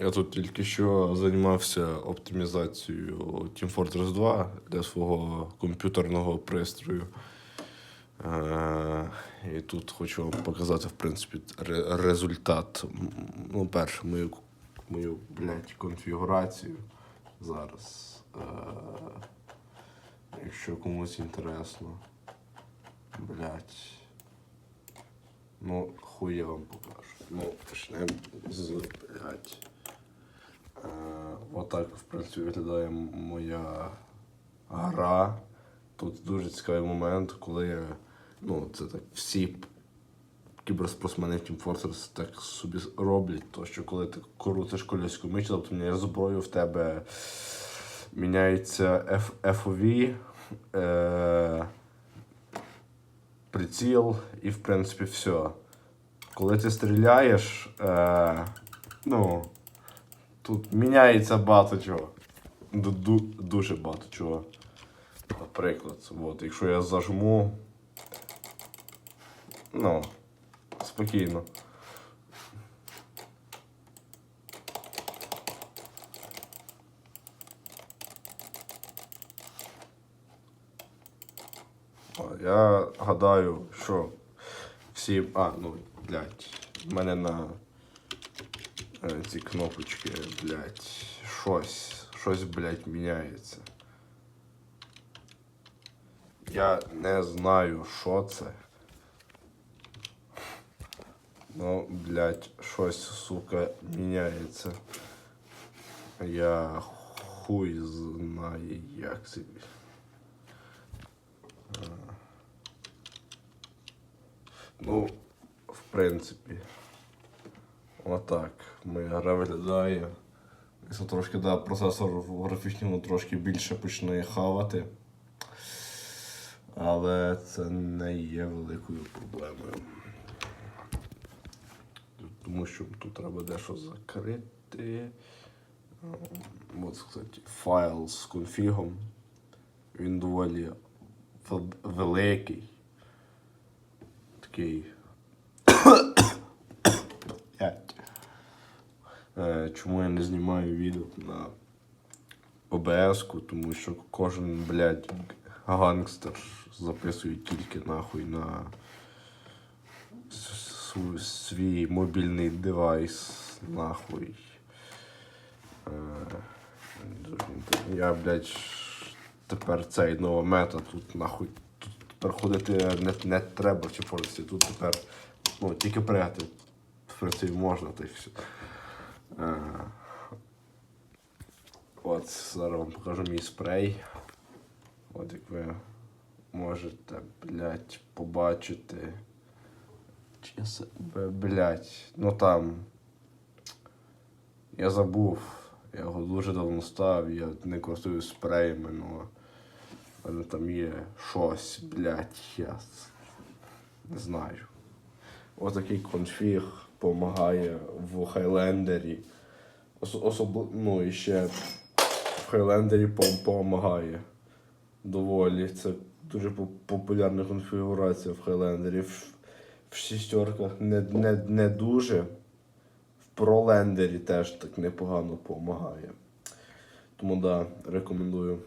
Я тут тільки що займався оптимізацією Team Fortress 2 для свого комп'ютерного пристрою. Е, І тут хочу вам показати, в принципі, результат. Ну, перше, мою, мою блядь, конфігурацію зараз. Е, Якщо комусь інтересно. Блядь. Ну, хуй я вам покажу. Ну, почнемо з блядь. Отак, в принципі, виглядає моя гра. Тут дуже цікавий момент, коли я. Ну, це так всі кіберспортсмени в Team Fortress так собі роблять, то що коли ти крутиш колесику мечі, тобто міняєш зброю, в тебе міняється FOV, е- приціл і, в принципі, все. Коли ти стріляєш, е- ну, тут міняється багато чого. Ду- ду- дуже багато чого. Наприклад, от, якщо я зажму. Ну, спокійно. Я гадаю, що всі. А, ну, блядь, в мене на ці кнопочки, блядь, щось, щось, блядь, міняється. Я не знаю, що це. Ну, блядь, щось, сука, міняється. Я хуй знаю, як це. Е. Ну, в принципі. Отак. Моя гра виглядає. Якщо трошки да, процесор в графічному трошки більше почне хавати. Але це не є великою проблемою. Тому що тут треба дещо закрити. От, кстати, файл з конфігом. Він доволі великий. Такий. П'ять. Е, Чому я не знімаю відео на OBS, тому що кожен, блядь, гангстер записує тільки нахуй на свій мобільний девайс, нахуй. Е, Я, блядь, тепер цей нова мета тут нахуй. Тут тепер ходити не, не треба в цій форсі. Тут тепер ну, тільки пригати. В принципі, можна, та й все. От, зараз вам покажу мій спрей. От як ви можете, блядь, побачити. Чи себе, блядь, ну там. Я забув. Я його дуже давно став, я не користуюсь спреями. Але там є щось, блядь, я не знаю. Ось такий конфіг допомагає в Хайлендері. Ос- особливо, ну і ще в Хайлендері допомагає. Доволі. Це дуже популярна конфігурація в Хайлендері. В, в шістерках не, не, не дуже. В пролендері теж так непогано допомагає. Тому да, рекомендую.